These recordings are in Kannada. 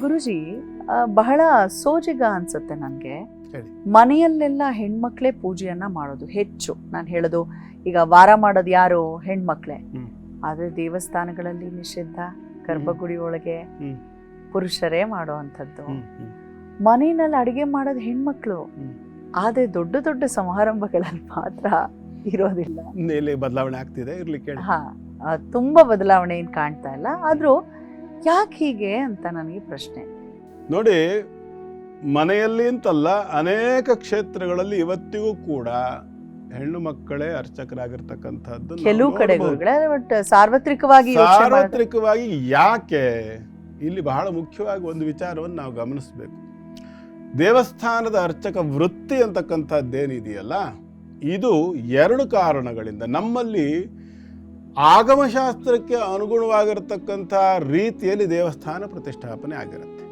ಗುರುಜಿ ಬಹಳ ಸೋಜಿಗ ಅನ್ಸುತ್ತೆ ನನಗೆ. ಮನೆಯಲ್ಲೆಲ್ಲ ಹೆಣ್ಮಕ್ಳೇ ಪೂಜೆಯನ್ನ ಮಾಡೋದು ಹೆಚ್ಚು. ನಾನು ಹೇಳೋದು ಈಗ ವಾರ ಮಾಡೋದು ಯಾರು? ಹೆಣ್ಮಕ್ಳೇ. ಆದರೆ ದೇವಸ್ಥಾನಗಳಲ್ಲಿ ನಿಷಿದ್ಧ ಗರ್ಭಗುಡಿ ಒಳಗೆ ಪುರುಷರೇ ಮಾಡೋ ಅಂಥದ್ದು. ಹ್ಮ್. ಮನೆಯಲ್ಲಿ ಅಡಿಗೆ ಮಾಡೋದು ಹೆಣ್ಮಕ್ಳು. ಆದರೆ ದೊಡ್ಡ ದೊಡ್ಡ ಸಮಾರಂಭಗಳಲ್ಲಿ ಮಾತ್ರ ಇರೋದಿಲ್ಲ. ಬದಲಾವಣೆ ಆಗ್ತಿದೆ ತುಂಬಾ ಬದಲಾವಣೆ ಏನ್ ಕಾಣ್ತಾ ಇಲ್ಲ. ಆದ್ರೂ ಯಾಕೆ ಹೀಗೆ ಅಂತ ನನಗೆ ಪ್ರಶ್ನೆ. ನೋಡಿ ಮನೆಯಲ್ಲಿ ಅಂತಲ್ಲ ಅನೇಕ ಕ್ಷೇತ್ರಗಳಲ್ಲಿ ಇವತ್ತಿಗೂ ಕೂಡ ಹೆಣ್ಣು ಮಕ್ಕಳೇ ಅರ್ಚಕರಾಗಿರ್ತಕ್ಕಂಥದ್ದು ಕೆಲವು. ಕಡೆಗಳು ಬಟ್ ಸಾರ್ವತ್ರಿಕವಾಗಿ ಸಾರ್ವತ್ರಿಕವಾಗಿ ಯಾಕೆ? ಇಲ್ಲಿ ಬಹಳ ಮುಖ್ಯವಾಗಿ ಒಂದು ವಿಚಾರವನ್ನು ನಾವು ಗಮನಿಸಬೇಕು. ದೇವಸ್ಥಾನದ ಅರ್ಚಕ ವೃತ್ತಿ ಅಂತಕ್ಕಂಥದ್ದೇನಿದೆಯಲ್ಲ ಇದು ಎರಡು ಕಾರಣಗಳಿಂದ ನಮ್ಮಲ್ಲಿ ಆಗಮಶಾಸ್ತ್ರಕ್ಕೆ ಅನುಗುಣವಾಗಿರತಕ್ಕಂಥ ರೀತಿಯಲ್ಲಿ ದೇವಸ್ಥಾನ ಪ್ರತಿಷ್ಠಾಪನೆ ಆಗಿರುತ್ತೆ.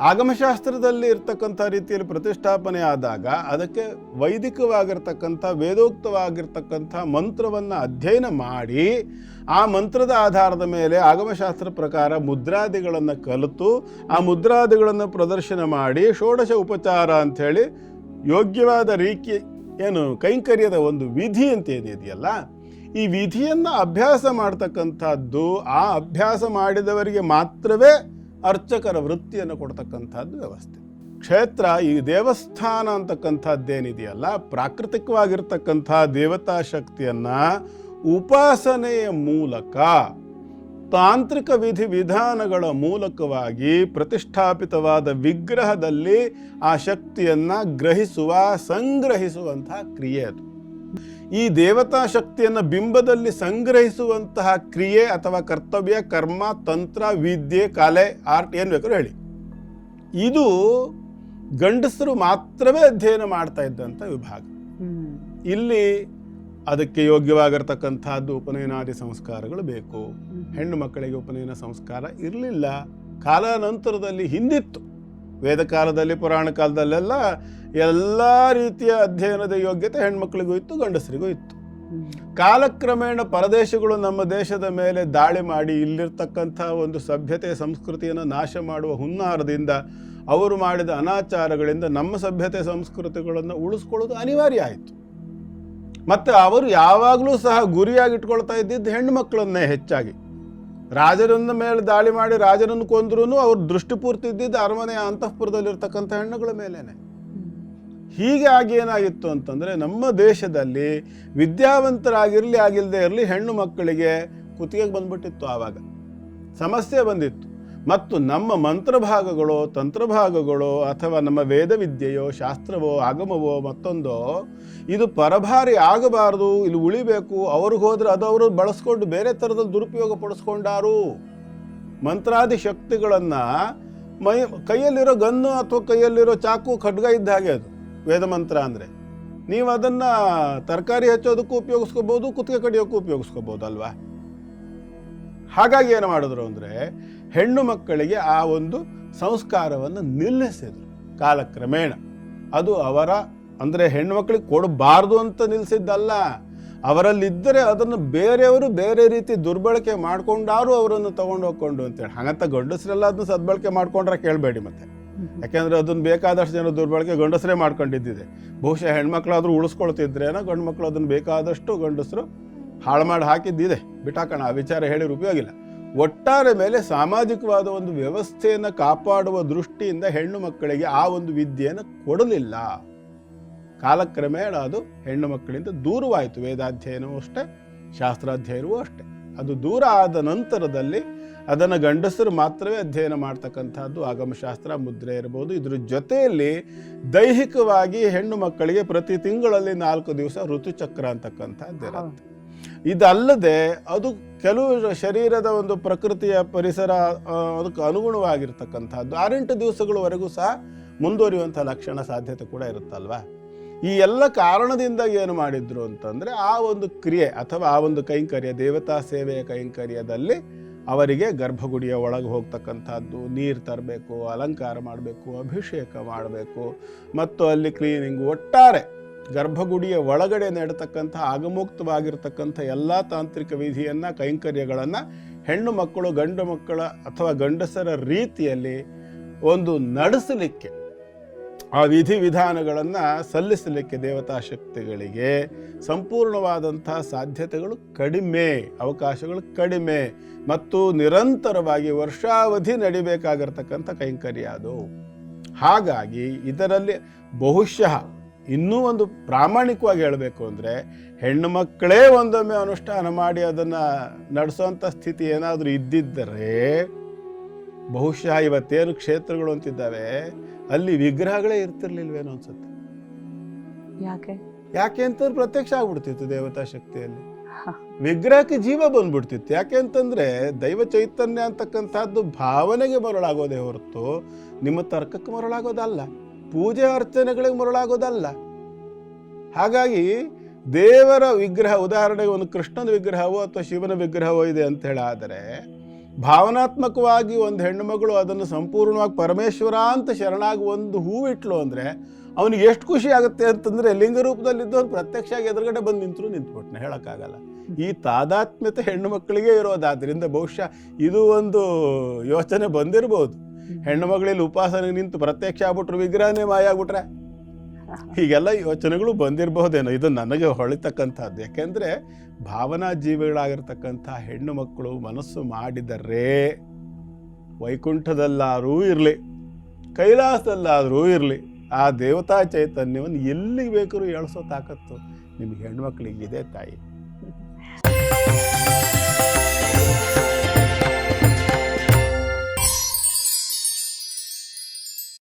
ಆಗಮಶಾಸ್ತ್ರದಲ್ಲಿ ಇರ್ತಕ್ಕಂಥ ರೀತಿಯಲ್ಲಿ ಪ್ರತಿಷ್ಠಾಪನೆ ಆದಾಗ ಅದಕ್ಕೆ ವೈದಿಕವಾಗಿರ್ತಕ್ಕಂಥ ವೇದೋಕ್ತವಾಗಿರ್ತಕ್ಕಂಥ ಮಂತ್ರವನ್ನು ಅಧ್ಯಯನ ಮಾಡಿ ಆ ಮಂತ್ರದ ಆಧಾರದ ಮೇಲೆ ಆಗಮಶಾಸ್ತ್ರ ಪ್ರಕಾರ ಮುದ್ರಾದಿಗಳನ್ನು ಕಲಿತು ಆ ಮುದ್ರಾದಿಗಳನ್ನು ಪ್ರದರ್ಶನ ಮಾಡಿ ಷೋಡಶ ಉಪಚಾರ ಅಂಥೇಳಿ ಯೋಗ್ಯವಾದ ರೀತಿ ಏನು ಕೈಂಕರ್ಯದ ಒಂದು ವಿಧಿ ಅಂತ ಏನಿದೆಯಲ್ಲ ಈ ವಿಧಿಯನ್ನು ಅಭ್ಯಾಸ ಮಾಡ್ತಕ್ಕಂಥದ್ದು, ಆ ಅಭ್ಯಾಸ ಮಾಡಿದವರಿಗೆ ಮಾತ್ರವೇ ಅರ್ಚಕರ ವೃತ್ತಿಯನ್ನು ಕೊಡ್ತಕ್ಕಂಥದ್ದು ವ್ಯವಸ್ಥೆ. ಕ್ಷೇತ್ರ ಈ ದೇವಸ್ಥಾನ ಅಂತಕ್ಕಂಥದ್ದೇನಿದೆಯಲ್ಲ, ಪ್ರಾಕೃತಿಕವಾಗಿರ್ತಕ್ಕಂಥ ದೇವತಾ ಶಕ್ತಿಯನ್ನು ಉಪಾಸನೆಯ ಮೂಲಕ, ತಾಂತ್ರಿಕ ವಿಧಿ ವಿಧಾನಗಳ ಮೂಲಕವಾಗಿ ಪ್ರತಿಷ್ಠಾಪಿತವಾದ ವಿಗ್ರಹದಲ್ಲಿ ಆ ಶಕ್ತಿಯನ್ನು ಗ್ರಹಿಸುವ, ಸಂಗ್ರಹಿಸುವಂತಹ ಕ್ರಿಯೆ ಅದು. ಈ ದೇವತಾ ಶಕ್ತಿಯನ್ನು ಬಿಂಬದಲ್ಲಿ ಸಂಗ್ರಹಿಸುವಂತಹ ಕ್ರಿಯೆ ಅಥವಾ ಕರ್ತವ್ಯ ಕರ್ಮ ತಂತ್ರ ವಿದ್ಯೆ ಕಲೆ ಆರ್ಟ್ ಏನು ಬೇಕಾದ್ರೂ ಹೇಳಿ. ಇದು ಗಂಡಸರು ಮಾತ್ರವೇ ಅಧ್ಯಯನ ಮಾಡ್ತಾ ಇದ್ದಂಥ ವಿಭಾಗ. ಇಲ್ಲಿ ಅದಕ್ಕೆ ಯೋಗ್ಯವಾಗಿರ್ತಕ್ಕಂಥದ್ದು ಉಪನಯನಾದಿ ಸಂಸ್ಕಾರಗಳು ಬೇಕು. ಹೆಣ್ಣು ಮಕ್ಕಳಿಗೆ ಉಪನಯನ ಸಂಸ್ಕಾರ ಇರಲಿಲ್ಲ. ಕಾಲಾನಂತರದಲ್ಲಿ ಹಿಂದಿತ್ತು. ವೇದ ಕಾಲದಲ್ಲಿ ಪುರಾಣ ಕಾಲದಲ್ಲೆಲ್ಲ ಎಲ್ಲ ರೀತಿಯ ಅಧ್ಯಯನದ ಯೋಗ್ಯತೆ ಹೆಣ್ಮಕ್ಳಿಗೂ ಇತ್ತು ಗಂಡಸರಿಗೂ ಇತ್ತು. ಕಾಲಕ್ರಮೇಣ ಪರದೇಶಗಳು ನಮ್ಮ ದೇಶದ ಮೇಲೆ ದಾಳಿ ಮಾಡಿ ಇಲ್ಲಿರ್ತಕ್ಕಂಥ ಒಂದು ಸಭ್ಯತೆ ಸಂಸ್ಕೃತಿಯನ್ನು ನಾಶ ಮಾಡುವ ಹುನ್ನಾರದಿಂದ ಅವರು ಮಾಡಿದ ಅನಾಚಾರಗಳಿಂದ ನಮ್ಮ ಸಭ್ಯತೆ ಸಂಸ್ಕೃತಿಗಳನ್ನು ಉಳಿಸ್ಕೊಳ್ಳೋದು ಅನಿವಾರ್ಯ ಆಯಿತು. ಮತ್ತು ಅವರು ಯಾವಾಗಲೂ ಸಹ ಗುರಿಯಾಗಿಟ್ಕೊಳ್ತಾ ಇದ್ದಿದ್ದು ಹೆಣ್ಣು ಮಕ್ಕಳನ್ನೇ ಹೆಚ್ಚಾಗಿ. ರಾಜರನ್ನ ಮೇಲೆ ದಾಳಿ ಮಾಡಿ ರಾಜರನ್ನು ಕೊಂದ್ರೂ ಅವ್ರ ದೃಷ್ಟಿಪೂರ್ತಿ ಇದ್ದಿದ್ದು ಅರಮನೆಯ ಅಂತಃಪುರದಲ್ಲಿರ್ತಕ್ಕಂಥ ಹೆಣ್ಣುಗಳ ಮೇಲೇನೆ. ಹೀಗಾಗಿ ಏನಾಗಿತ್ತು ಅಂತಂದರೆ ನಮ್ಮ ದೇಶದಲ್ಲಿ ವಿದ್ಯಾವಂತರಾಗಿರಲಿ ಆಗಿಲ್ಲದೆ ಇರಲಿ ಹೆಣ್ಣು ಮಕ್ಕಳಿಗೆ ಕುತ್ತಿಗೆಗೆ ಬಂದ್ಬಿಟ್ಟಿತ್ತು ಆವಾಗ. ಸಮಸ್ಯೆ ಬಂದಿತ್ತು. ಮತ್ತು ನಮ್ಮ ಮಂತ್ರಭಾಗಗಳು, ತಂತ್ರಭಾಗಗಳು, ಅಥವಾ ನಮ್ಮ ವೇದವಿದ್ಯೆಯೋ, ಶಾಸ್ತ್ರವೋ, ಆಗಮವೋ, ಮತ್ತೊಂದೋ, ಇದು ಪರಭಾರಿ ಆಗಬಾರದು, ಇಲ್ಲಿ ಉಳಿಬೇಕು ಅವ್ರಿಗೆ ಹೋದರೆ ಅದು ಅವರು ಬಳಸ್ಕೊಂಡು ಬೇರೆ ಥರದಲ್ಲಿ ದುರುಪಯೋಗ ಪಡಿಸ್ಕೊಂಡಾರು. ಮಂತ್ರಾದಿ ಶಕ್ತಿಗಳನ್ನು ಮೈ, ಕೈಯಲ್ಲಿರೋ ಗನ್ನು ಅಥವಾ ಕೈಯಲ್ಲಿರೋ ಚಾಕು ಖಡ್ಗ ಇದ್ದ ಹಾಗೆ ಅದು. ವೇದ ಮಂತ್ರ ಅಂದರೆ. ನೀವು ಅದನ್ನು ತರಕಾರಿ ಹಚ್ಚೋದಕ್ಕೂ ಉಪಯೋಗಿಸ್ಕೋಬೋದು, ಕುತ್ತಿಗೆ ಕಡಿಯೋಕ್ಕೂ ಉಪಯೋಗಿಸ್ಕೋಬೋದು ಅಲ್ವಾ ಹಾಗಾಗಿ ಏನು ಮಾಡಿದ್ರು ಅಂದರೆ, ಹೆಣ್ಣು ಮಕ್ಕಳಿಗೆ ಆ ಒಂದು ಸಂಸ್ಕಾರವನ್ನು ನಿಲ್ಲಿಸಿದರು ಕಾಲಕ್ರಮೇಣ. ಅದು ಅವರ, ಅಂದರೆ ಹೆಣ್ಣು ಮಕ್ಕಳಿಗೆ ಕೊಡಬಾರ್ದು ಅಂತ ನಿಲ್ಲಿಸಿದ್ದಲ್ಲ ಅವರಲ್ಲಿದ್ದರೆ ಅದನ್ನು ಬೇರೆಯವರು ಬೇರೆ ರೀತಿ ದುರ್ಬಳಕೆ ಮಾಡಿಕೊಂಡಾರು ಅವರನ್ನು ತಗೊಂಡು ಹೋಗ್ಕೊಂಡು ಅಂತೇಳಿ. ಹಾಗಂತ ಗಂಡಸರೆಲ್ಲ ಅದನ್ನು ಸದ್ಬಳಕೆ ಮಾಡ್ಕೊಂಡ್ರೆ ಕೇಳಬೇಡಿ ಮತ್ತೆ. ಯಾಕೆಂದ್ರೆ ಅದನ್ನ ಬೇಕಾದಷ್ಟು ಜನ ದುರ್ಬಳಕೆ ಗಂಡಸರೇ ಮಾಡ್ಕೊಂಡಿದ್ದಿದೆ. ಬಹುಶಃ ಹೆಣ್ಮಕ್ಳಾದರೂ ಉಳಿಸ್ಕೊಳ್ತಿದ್ರೇನೋ ಗಂಡು ಮಕ್ಕಳು ಅದನ್ನು ಬೇಕಾದಷ್ಟು ಗಂಡಸರು ಹಾಳು ಮಾಡಿ ಹಾಕಿದ್ದಿದೆ. ಬಿಟ್ಟಾಕೋಣ ಆ ವಿಚಾರ ಹೇಳಿ ಉಪಯೋಗಿಲ್ಲ. ಒಟ್ಟಾರೆ ಮೇಲೆ ಸಾಮಾಜಿಕವಾದ ಒಂದು ವ್ಯವಸ್ಥೆಯನ್ನು ಕಾಪಾಡುವ ದೃಷ್ಟಿಯಿಂದ ಹೆಣ್ಣು ಮಕ್ಕಳಿಗೆ ಆ ಒಂದು ವಿದ್ಯೆಯನ್ನು ಕೊಡಲಿಲ್ಲ. ಕಾಲಕ್ರಮೇಣ ಅದು ಹೆಣ್ಣು ಮಕ್ಕಳಿಂದ ದೂರವಾಯಿತು. ವೇದಾಧ್ಯಯನವೂ ಅಷ್ಟೇ, ಶಾಸ್ತ್ರಾಧ್ಯಯನವೂ ಅಷ್ಟೇ. ಅದು ದೂರ ಆದ ನಂತರದಲ್ಲಿ ಅದನ್ನು ಗಂಡಸರು ಮಾತ್ರವೇ ಅಧ್ಯಯನ ಮಾಡ್ತಕ್ಕಂಥದ್ದು. ಆಗಮಶಾಸ್ತ್ರ ಮುದ್ರೆ ಇರ್ಬೋದು. ಇದ್ರ ಜೊತೆಯಲ್ಲಿ ದೈಹಿಕವಾಗಿ ಹೆಣ್ಣು ಮಕ್ಕಳಿಗೆ ಪ್ರತಿ ತಿಂಗಳಲ್ಲಿ ನಾಲ್ಕು ದಿವಸ ಋತುಚಕ್ರ ಅಂತಕ್ಕಂಥದ್ದು ಇರುತ್ತೆ. ಇದಲ್ಲದೆ ಅದು ಕೆಲವು ಶರೀರದ ಒಂದು ಪ್ರಕೃತಿಯ ಪರಿಸರ ಅದಕ್ಕೆ ಅನುಗುಣವಾಗಿರ್ತಕ್ಕಂಥದ್ದು. ಆರೆಂಟು ದಿವಸಗಳವರೆಗೂ ಸಹ ಮುಂದುವರಿಯುವಂಥ ಲಕ್ಷಣ ಸಾಧ್ಯತೆ ಕೂಡ ಇರುತ್ತಲ್ವಾ? ಈ ಎಲ್ಲ ಕಾರಣದಿಂದ ಏನು ಮಾಡಿದ್ರು ಅಂತಂದರೆ ಆ ಒಂದು ಕ್ರಿಯೆ ಅಥವಾ ಆ ಒಂದು ಕೈಂಕರ್ಯ ದೇವತಾ ಸೇವೆಯ ಕೈಂಕರ್ಯದಲ್ಲಿ ಅವರಿಗೆ ಗರ್ಭಗುಡಿಯ ಒಳಗೆ ಹೋಗ್ತಕ್ಕಂಥದ್ದು, ನೀರು ತರಬೇಕು, ಅಲಂಕಾರ ಮಾಡಬೇಕು, ಅಭಿಷೇಕ ಮಾಡಬೇಕು. ಮತ್ತು ಅಲ್ಲಿ ಕ್ಲೀನಿಂಗ್ ಒಟ್ಟಾರೆ ಗರ್ಭಗುಡಿಯ ಒಳಗಡೆ ನಡೆತಕ್ಕಂಥ, ಆಗಮುಕ್ತವಾಗಿರ್ತಕ್ಕಂಥ ಎಲ್ಲ ತಾಂತ್ರಿಕ ವಿಧಿಯನ್ನು, ಕೈಂಕರ್ಯಗಳನ್ನು ಹೆಣ್ಣು ಮಕ್ಕಳು, ಗಂಡು ಮಕ್ಕಳ ಅಥವಾ ಗಂಡಸರ ರೀತಿಯಲ್ಲಿ ಒಂದು ನಡೆಸಲಿಕ್ಕೆ ಆ ವಿಧಿ ವಿಧಾನಗಳನ್ನು ಸಲ್ಲಿಸಲಿಕ್ಕೆ ದೇವತಾ ಶಕ್ತಿಗಳಿಗೆ ಸಂಪೂರ್ಣವಾದಂತಹ ಸಾಧ್ಯತೆಗಳು ಕಡಿಮೆ, ಅವಕಾಶಗಳು ಕಡಿಮೆ ಮತ್ತು ನಿರಂತರವಾಗಿ ವರ್ಷಾವಧಿ ನಡಿಬೇಕಾಗಿರ್ತಕ್ಕಂಥ ಕೈಂಕರ್ಯ ಅದು. ಹಾಗಾಗಿ ಇದರಲ್ಲಿ ಬಹುಶಃ ಇನ್ನೂ ಒಂದು ಪ್ರಾಮಾಣಿಕವಾಗಿ ಹೇಳಬೇಕು ಅಂದರೆ ಹೆಣ್ಣು ಮಕ್ಕಳೇ ಒಂದೊಮ್ಮೆ ಅನುಷ್ಠಾನ ಮಾಡಿ ಅದನ್ನು ನಡೆಸೋಂಥ ಸ್ಥಿತಿ ಏನಾದರೂ ಇದ್ದಿದ್ದರೆ ಬಹುಶಃ ಇವತ್ತೇನು ಕ್ಷೇತ್ರಗಳು ಅಂತಿದ್ದಾವೆ? ಅಲ್ಲಿ ವಿಗ್ರಹಗಳೇ ಇರ್ತಿರ್ಲಿಲ್ವೇನೋ ಅನ್ಸುತ್ತೆ. ಯಾಕೆ? ಯಾಕೆ ಅಂತಂದ್ರೆ ಪ್ರತ್ಯಕ್ಷ ಆಗ್ಬಿಡ್ತಿತ್ತು ದೇವತಾ ಶಕ್ತಿಯಲ್ಲಿ. ವಿಗ್ರಹಕ್ಕೆ ಜೀವ ಬಂದ್ಬಿಡ್ತಿತ್ತು. ಯಾಕೆ ಅಂತಂದ್ರೆ ದೈವ ಚೈತನ್ಯ ಅಂತಕ್ಕಂಥದ್ದು ಭಾವನೆಗೆ ಮರಳಾಗೋದೇ ಹೊರತು ನಿಮ್ಮ ತರ್ಕಕ್ಕೆ ಮರಳಾಗೋದಲ್ಲ ಪೂಜೆ ಅರ್ಚನೆಗಳಿಗೆ ಮರಳಾಗೋದಲ್ಲ. ಹಾಗಾಗಿ ದೇವರ ವಿಗ್ರಹ ಉದಾಹರಣೆಗೆ ಒಂದು ಕೃಷ್ಣನ ವಿಗ್ರಹವೋ ಅಥವಾ ಶಿವನ ವಿಗ್ರಹವೋ ಇದೆ ಅಂತ ಹೇಳಾದರೆ ಭಾವನಾತ್ಮಕವಾಗಿ ಒಂದು ಹೆಣ್ಣುಮಗಳು ಅದನ್ನು ಸಂಪೂರ್ಣವಾಗಿ ಪರಮೇಶ್ವರ ಅಂತ ಶರಣಾಗಿ ಒಂದು ಹೂವಿಟ್ಲು ಅಂದರೆ ಅವನಿಗೆ ಎಷ್ಟು ಖುಷಿ ಆಗುತ್ತೆ ಅಂತಂದರೆ ಲಿಂಗ ರೂಪದಲ್ಲಿದ್ದವನು ಪ್ರತ್ಯಕ್ಷ ಆಗಿ ಎದುರುಗಡೆ ಬಂದು ನಿಂತರು ನಿಂತ್ಬಿಟ್ನ ಹೇಳೋಕ್ಕಾಗಲ್ಲ. ಈ ತಾದಾತ್ಮ್ಯತೆ ಹೆಣ್ಣು ಮಕ್ಕಳಿಗೆ ಇರೋದಾದ್ರಿಂದ ಬಹುಶಃ ಇದು ಒಂದು ಯೋಚನೆ ಬಂದಿರ್ಬೋದು. ಹೆಣ್ಣು ಮಗಳಲ್ಲಿ ಉಪಾಸನೆಗೆ ನಿಂತು ಪ್ರತ್ಯಕ್ಷ ಆಗ್ಬಿಟ್ರು ವಿಗ್ರಹನೇ ಮಾಯ ಆಗ್ಬಿಟ್ರೆ ಹೀಗೆಲ್ಲ ಯೋಚನೆಗಳು ಬಂದಿರಬಹುದೇನೋ. ಇದು ನನಗೆ ಹೊಳಿತಕ್ಕಂಥದ್ದು. ಯಾಕೆಂದರೆ ಭಾವನಾ ಜೀವಿಗಳಾಗಿರ್ತಕ್ಕಂಥ ಹೆಣ್ಣು ಮಕ್ಕಳು ಮನಸ್ಸು ಮಾಡಿದರೆ ವೈಕುಂಠದಲ್ಲಾದರೂ ಇರಲಿ, ಕೈಲಾಸದಲ್ಲಾದರೂ ಇರಲಿ, ಆ ದೇವತಾ ಚೈತನ್ಯವನ್ನು ಎಲ್ಲಿಗೆ ಬೇಕಾದ್ರೂ ಎಳ್ಸೋ ತಾಕತ್ತು ನಿಮಗೆ ಹೆಣ್ಮಕ್ಳಿಗೆ ಇದೆ ತಾಯಿ.